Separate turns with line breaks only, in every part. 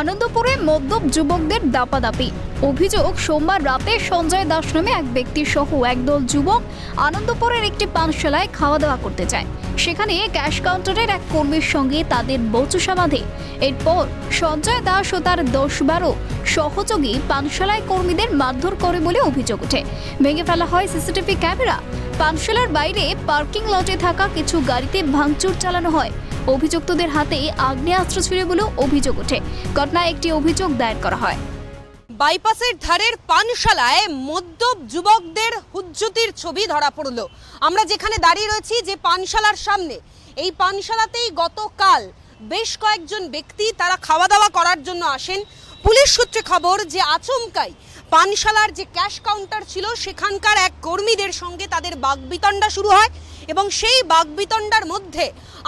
আনন্দপুরে মদ্যপ যুবকদের দাপাদাপি। অভিযোগ, সোমবার রাতে সঞ্জয় দাস নামে এক ব্যক্তি সহ একদল যুবক আনন্দপুরের একটি পানশালায় খাওয়া দাওয়া করতে যায়। সেখানে ক্যাশ কাউন্টারের এক কর্মীর সঙ্গে তাদের বচসা বাঁধে। এরপর সঞ্জয় দাস ও তার দশ বারো সহযোগী পানশালায় কর্মীদের মারধর করে বলে অভিযোগ ওঠে। ভেঙে ফেলা হয় সিসিটিভি ক্যামেরা। পানশালার বাইরে পার্কিং লটে থাকা কিছু গাড়িতে ভাঙচুর চালানো হয়। অভিযুক্তদের হাতে আগ্নেয়াস্ত্র ছিল বলেও অভিযোগ ওঠে। ঘটনায় একটি অভিযোগ দায়ের করা হয়।
বাইপাসের ধারের পানশালায় মদ্যপ যুবকদের হুজ্জতির ছবি ধরা পড়ল। আমরা যেখানে দাঁড়িয়ে রয়েছি যে পানশালার সামনে, এই পানশালাতেই গতকাল বেশ কয়েকজন ব্যক্তি তারা খাওয়া দাওয়া করার জন্য আসেন। পুলিশ সূত্রে খবর যে আচমকাই পানশালার যে ক্যাশ কাউন্টার ছিল, সেখানকার এক কর্মীদের সঙ্গে তাদের বাগবিতণ্ডা শুরু হয়। এবং সেই বাগবিতণ্ডার মধ্যে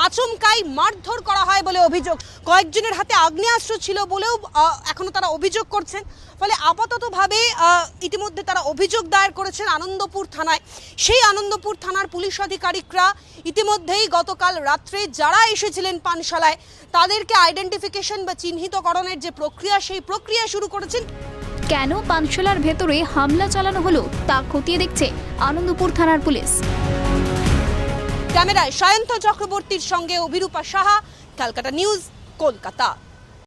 আচমকাই মারধর করা হয় বলে অভিযোগ। কয়েকজনের হাতে আগ্নেয়াস্ত্র ছিল বলেও এখনও তারা অভিযোগ করছেন। ফলে আপাততভাবে ইতিমধ্যে তারা অভিযোগ দায়ের করেছেন আনন্দপুর থানায়। সেই আনন্দপুর থানার পুলিশ আধিকারিকরা ইতিমধ্যেই গতকাল রাত্রে যারা এসেছিলেন পানশালায়, তাদেরকে আইডেন্টিফিকেশন বা চিহ্নিতকরণের যে প্রক্রিয়া, সেই প্রক্রিয়া শুরু করেছেন।
কেন পানশালার ভেতরে হামলা চালানো হলো তা খতিয়ে দেখছে আনন্দপুর থানার পুলিশ।
ক্যামেরায় সায়ন্ত চক্রবর্তীর সঙ্গে অভিরূপা সাহা ক্যালকাটা নিউজ কলকাতা।